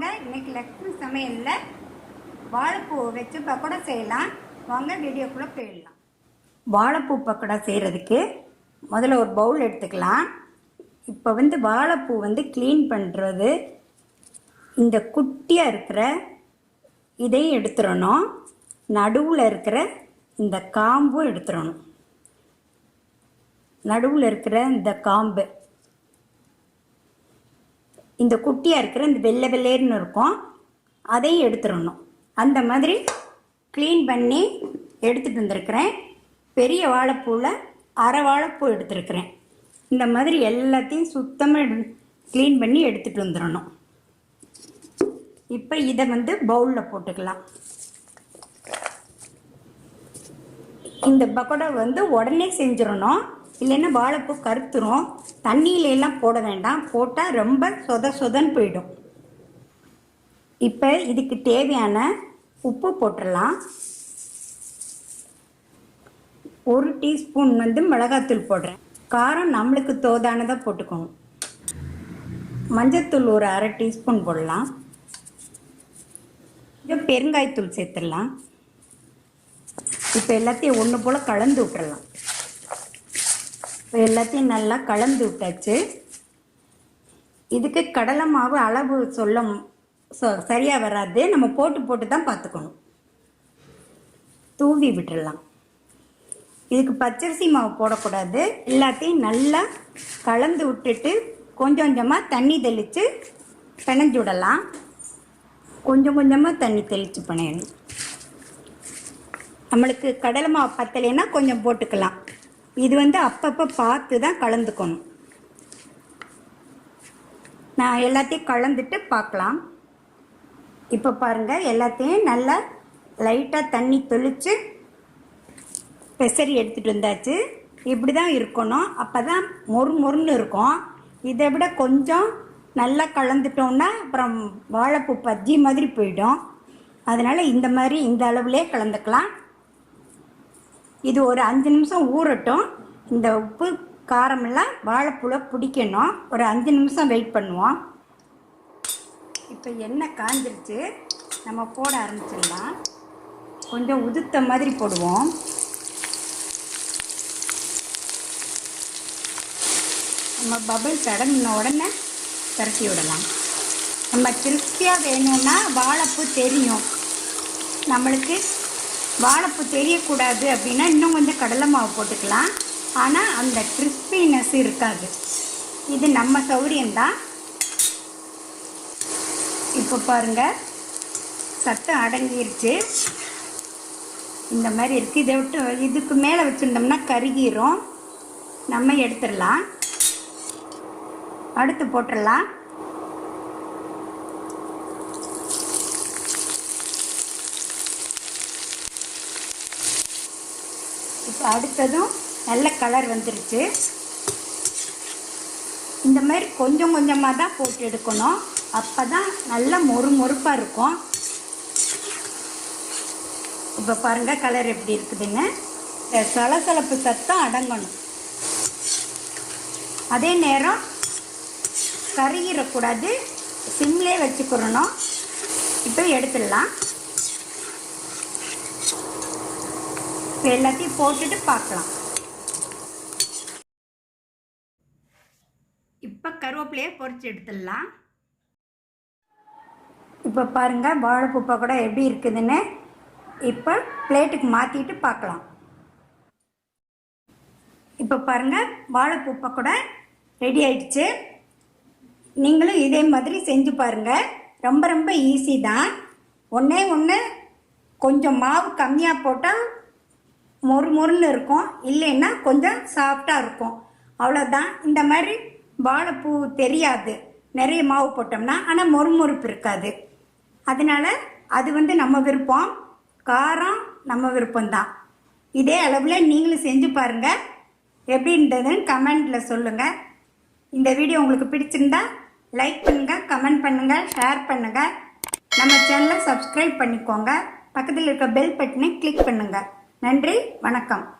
வாங்க. இன்றைக்கி லக்ஷ்மி சமையலில் வாழைப்பூ வச்சு பக்கோடா செய்யலாம். வாங்க வீடியோக்குள்ளே போயிடலாம். வாழைப்பூ பக்கோடா செய்கிறதுக்கு முதல்ல ஒரு பவுல் எடுத்துக்கலாம். இப்போ வந்து வாழைப்பூ வந்து க்ளீன் பண்ணுறது இந்த குட்டியாக இருக்கிற இதையும் எடுத்துடணும். நடுவில் இருக்கிற இந்த காம்பும் எடுத்துடணும். நடுவில் இருக்கிற இந்த காம்பு. இந்த குட்டியாக இருக்கிற இந்த வெள்ளை வெள்ளையர்னு இருக்கும் அதையும் எடுத்துடணும். அந்த மாதிரி க்ளீன் பண்ணி எடுத்துகிட்டு வந்திருக்கிறேன். பெரிய வாழைப்பூவில் அரை வாழைப்பூ எடுத்துருக்கிறேன். இந்த மாதிரி எல்லாத்தையும் சுத்தமாக க்ளீன் பண்ணி எடுத்துகிட்டு வந்துடணும். இப்போ இதை வந்து பவுலில் போட்டுக்கலாம். இந்த பக்கோடா வந்து உடனே செஞ்சிடணும். இல்லைன்னா வாழைப்பூ கருத்துரும் தண்ணியில எல்லாம் போட வேண்டாம். போட்டால் ரொம்ப சொத சொதன்னு போயிடும். இப்போ இதுக்கு தேவையான உப்பு போட்டுடலாம் ஒரு டீஸ்பூன் வந்து மிளகாத்தூள் போடுறேன். காரம் நம்மளுக்கு தோதானதாக போட்டுக்கணும் மஞ்சத்தூள் ஒரு அரை டீஸ்பூன் போடலாம். பெருங்காயத்தூள் சேர்த்துடலாம். இப்போ எல்லாத்தையும் ஒன்று போல் கலந்து விட்டுறலாம். இப்போ எல்லாத்தையும் நல்லா கலந்து விட்டாச்சு. இதுக்கு கடலை மாவு அளவு சொல்ல சொ- சரியாக வராது. நம்ம போட்டு போட்டு தான் பார்த்துக்கணும். தூவி விட்டுடலாம். இதுக்கு பச்சரிசி மாவு போடக்கூடாது. எல்லாத்தையும் நல்லா கலந்து விட்டுட்டு கொஞ்சம் கொஞ்சமாக தண்ணி தெளித்து பிணைஞ்சு விடலாம். கொஞ்சம் கொஞ்சமாக தண்ணி தெளித்து பிணையணும். நம்மளுக்கு கடலை மாவு பத்தலைன்னா கொஞ்சம் போட்டுக்கலாம். இது வந்து அப்பப்போ பார்த்து தான் கலந்துக்கணும். நான் எல்லாத்தையும் கலந்துட்டு பார்க்கலாம். இப்போ பாருங்கள் எல்லாத்தையும் நல்லா லைட்டாக தண்ணி தெளித்து பெசரி எடுத்துகிட்டு வந்தாச்சு. இப்படி தான் இருக்கணும். அப்போ தான் மொறு மொறுன்னு இருக்கும். இதை விட கொஞ்சம் நல்லா கலந்துட்டோம்னா அப்புறம் வாழைப்பூ பஜ்ஜி மாதிரி போயிடும். அதனால் இந்த மாதிரி இந்த அளவுலேயே கலந்துக்கலாம். இது ஒரு அஞ்சு நிமிஷம் ஊறட்டும். இந்த உப்பு காரமெல்லாம் வாழைப்பூவில் பிடிக்கணும். ஒரு அஞ்சு நிமிஷம் வெயிட் பண்ணுவோம். இப்போ எண்ணெய் காஞ்சிருச்சு. நம்ம போட ஆரம்பிச்சிடலாம். கொஞ்சம் உதுத்த மாதிரி போடுவோம். நம்ம பபிள் தடங்கின உடனே திரட்டி விடலாம். நம்ம கிறிஸ்பியாக வேணும்னா வாழைப்பூ தெரியும். நம்மளுக்கு வாழைப்பூ தெரியக்கூடாது அப்படின்னா இன்னும் கொஞ்சம் கடலை மாவு போட்டுக்கலாம். ஆனால் அந்த கிறிஸ்பினஸ் இருக்காது. இது நம்ம சௌரியம்தான். இப்போ பாருங்கள் சத்தம் அடங்கிருச்சு. இந்த மாதிரி இருக்குது இதை விட்டு இதுக்கு மேலே வச்சுருந்தோம்னா கருகிரும். நம்ம எடுத்துடலாம். அடுத்து போட்டுடலாம். இப்போ அடுத்ததும் நல்ல கலர் வந்துருச்சு. இந்த மாதிரி கொஞ்சம் கொஞ்சமாக தான் போட்டு எடுக்கணும். அப்போ தான் நல்ல மொறு மொறுப்பாக இருக்கும். இப்போ பாருங்கள் கலர் எப்படி இருக்குதுன்னு. சலசலப்பு சத்தம் அடங்கணும். அதே நேரம் கருகிடக்கூடாது. சிம்லே வச்சுக்கிறணும். இப்போ எடுத்துடலாம். இப்போ எல்லாத்தையும் போட்டுட்டு பார்க்கலாம். இப்போ கருவேப்பிலையை பொறிச்சு எடுத்துடலாம். இப்போ பாருங்கள் வாழைப்பூ கூட எப்படி இருக்குதுன்னு இப்போ பிளேட்டுக்கு மாற்றிட்டு பார்க்கலாம். இப்போ பாருங்கள் வாழைப்பூப்பை கூட ரெடி ஆயிடுச்சு. நீங்களும் இதே மாதிரி செஞ்சு பாருங்கள் ரொம்ப ரொம்ப ஈஸி தான். ஒன்றே ஒன்று கொஞ்சம் மாவு கம்மியாக போட்டால் மொறு மொறுன்னு இருக்கும். இல்லைன்னா கொஞ்சம் சாஃப்டாக இருக்கும். அவ்வளோதான் இந்த மாதிரி வாழைப்பூ தெரியாது. நிறைய மாவு போட்டோம்னா ஆனால் மொறுமொறுப்பு இருக்காது. அதனால அது வந்து நம்ம விருப்பம். காரம் நம்ம விருப்பம்தான். இதே அளவில் நீங்களும் செஞ்சு பாருங்கள் எப்படின்றதுன்னு கமெண்டில் சொல்லுங்கள் இந்த வீடியோ உங்களுக்கு பிடிச்சிருந்தா லைக் பண்ணுங்கள் கமெண்ட் பண்ணுங்கள் ஷேர் பண்ணுங்கள் நம்ம சேனலை சப்ஸ்கிரைப் பண்ணிக்கோங்க. பக்கத்தில் இருக்க பெல் பட்டனை கிளிக் பண்ணுங்கள் நன்றி வணக்கம்.